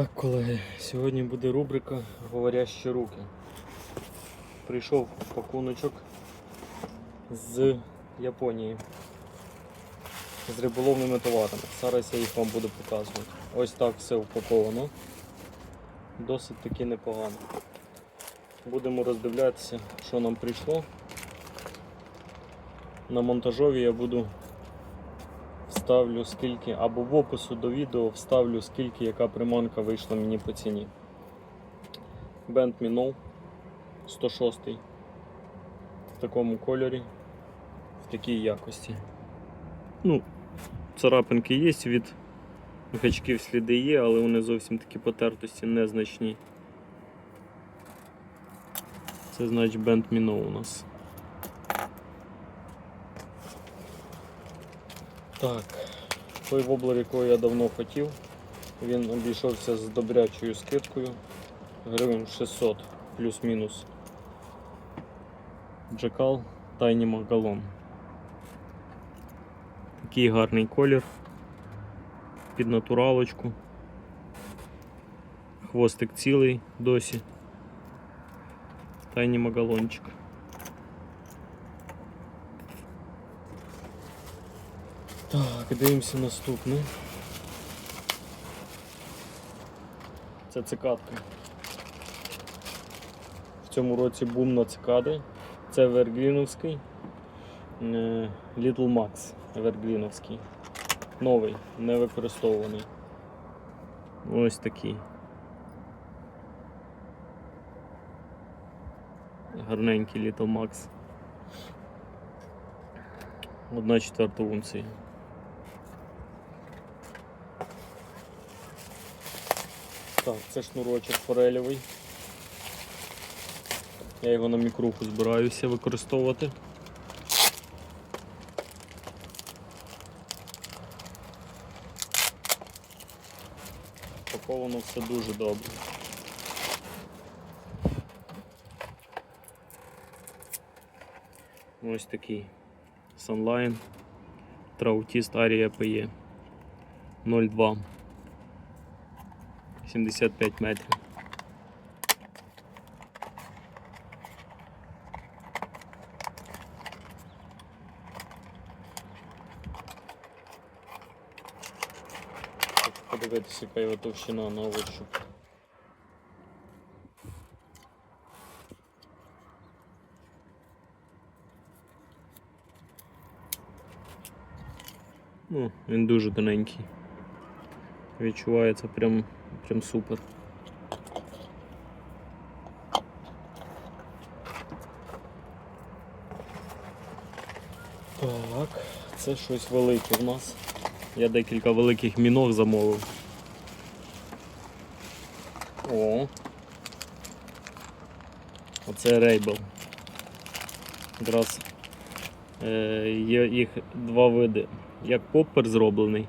Так, колеги, сьогодні буде рубрика Говорящі руки. Прийшов пакуночок з Японії з риболовними товарами. Зараз я їх вам буду показувати. Ось так все упаковано. Досить таки непогано. Будемо роздивлятися, що нам прийшло. На монтажові я буду вставлю скільки, або в опису до відео вставлю скільки яка приманка вийшла мені по ціні. Band Minnow 106 в такому кольорі, в такій якості. Ну, царапинки є від гачків сліди є, але вони зовсім такі потертості незначні. Це значить Band Minnow у нас. Так, той воблер, якого я давно хотів, він обійшовся з добрячою скидкою. Гривень 600 плюс-мінус. Джекал Tiny Magalon. Такий гарний колір. Під натуралочку. Хвостик цілий досі. Тайні магалончик. Так, дивимося наступне. Це цикадка. В цьому році бум на цикади. Це Вергріновський. е, Little Max Вергріновський. Новий, не використовуваний. Ось такий. Гарненький Little Max. Одна четверта унції. Так, це шнурочок форельовий. Я його на мікруху збираюся використовувати. Паковано все дуже добре. Ось такий Sunline Trautist Aria PE 02 75 метрів. Хочу Подивитися, яка його товщина на ощуп. Ну, він дуже тоненький. Відчувається прям, прям супер. Так, це щось велике в нас. Я декілька великих міног замовив. О. Оце рейбл. Якраз е, є їх два види. Як поппер зроблений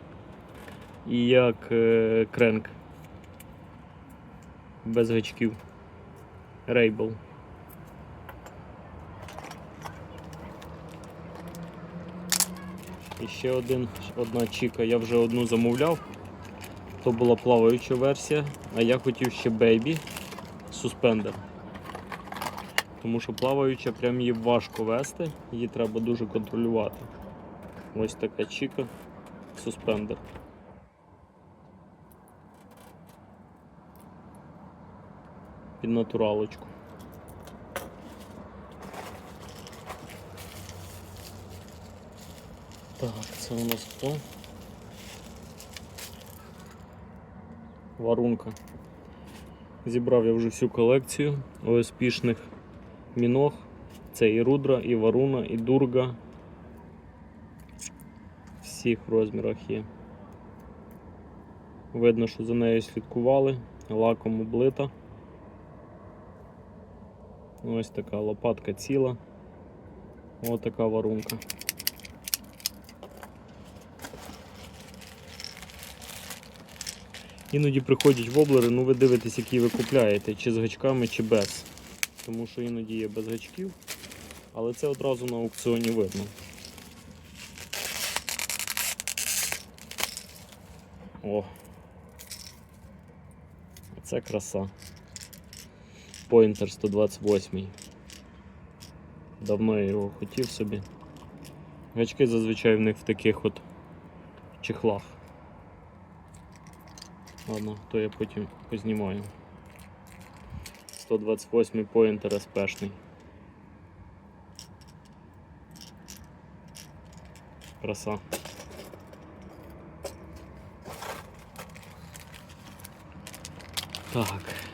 і як е, кренк. Без гачків. Рейбл. І ще один, одна чіка. Я вже одну замовляв. То була плаваюча версія, а я хотів ще бейбі суспендер. Тому що плаваюча прям її важко вести, її треба дуже контролювати. Ось така чіка, суспендер. Під натуралочку. Так, це у нас хто? Варунка. Зібрав я вже всю колекцію ОСПшних міног. Це і Рудра, і Варуна, і Дурга. Всіх розмірах є. Видно, що за нею слідкували, лаком облита. Ось така лопатка ціла. Ось така варунка. Іноді приходять воблери, ну ви дивитесь, які ви купляєте, чи з гачками, чи без. Тому що іноді є без гачків, але це одразу на аукціоні видно. О. Це краса. Pointer 128. Давно я його хотів собі. Гачки зазвичай в них в таких от чехлах. Ладно, то я потім познімаю. 128 поінтер СПшний. Краса. Так.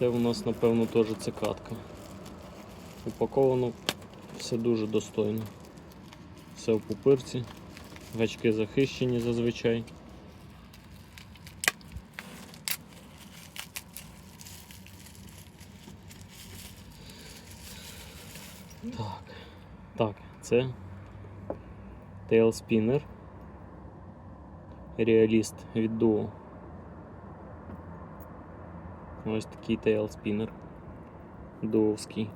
Це у нас, напевно, теж цикатка. Упаковано все дуже достойно. Все в пупирці, гачки захищені зазвичай. Так, так, це Tail Spinner. Реаліст від Duo. Ось такий Spinner. Дуовський.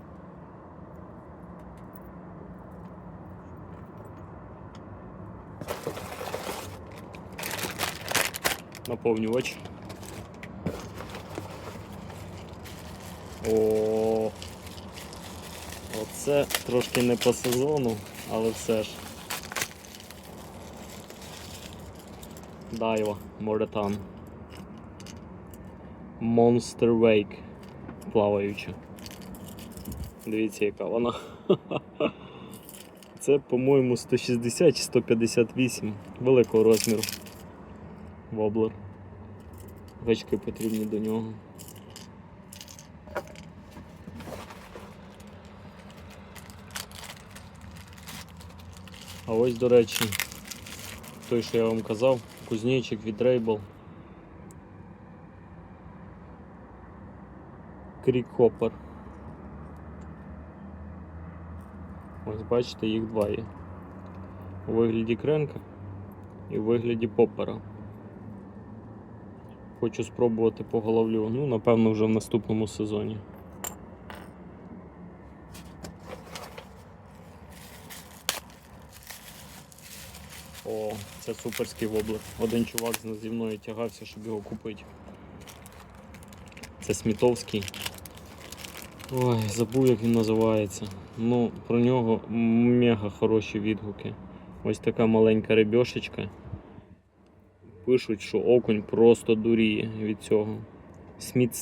Наповнювач. О, оце трошки не по сезону, але все ж. Дайва, Моретан. Monster Wake плаваюча. Дивіться, яка вона. Це, по-моєму, 160 чи 158 великого розміру. Воблер. Гачки потрібні до нього. А ось, до речі, той, що я вам казав, кузнечик від Рейбл. Крікхопер. Ось бачите, їх два є. У вигляді кренка і у вигляді попера. Хочу спробувати по головлю. Ну, напевно, вже в наступному сезоні. О, це суперський воблер. Один чувак зі мною тягався, щоб його купити. Це Смітовський. Ой, забув, як він називається. Ну, про нього мега хороші відгуки. Ось така маленька рибьошечка. Пишуть, що окунь просто дуріє від цього. Сміт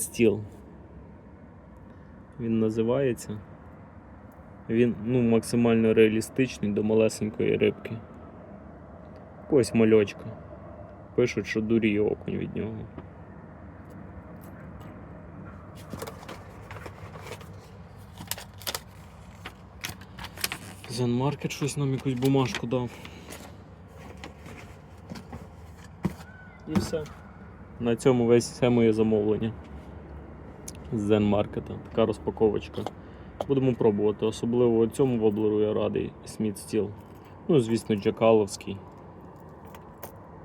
Стіл. Він називається. Він ну, максимально реалістичний до малесенької рибки. Ось мальочка. Пишуть, що дуріє окунь від нього. Зенмаркет щось нам якусь бумажку дав. І все. На цьому весь все моє замовлення. З Зенмаркета. Така розпаковочка. Будемо пробувати. Особливо цьому воблеру я радий Сміт Стіл. Ну, звісно, Джекаловський.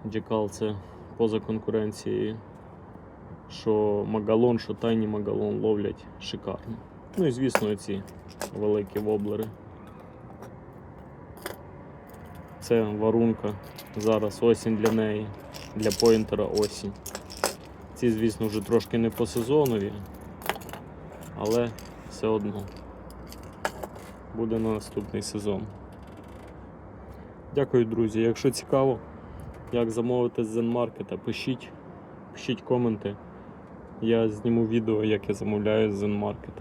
Джекал це поза конкуренцією. Що Магалон, що тайні Магалон ловлять шикарно. Ну і звісно, ці великі воблери. Це варунка. Зараз осінь для неї, для поінтера осінь. Ці, звісно, вже трошки не по сезонові, але все одно буде на наступний сезон. Дякую, друзі. Якщо цікаво, як замовити з Zenmarket, пишіть, пишіть коменти. Я зніму відео, як я замовляю з Zenmarket.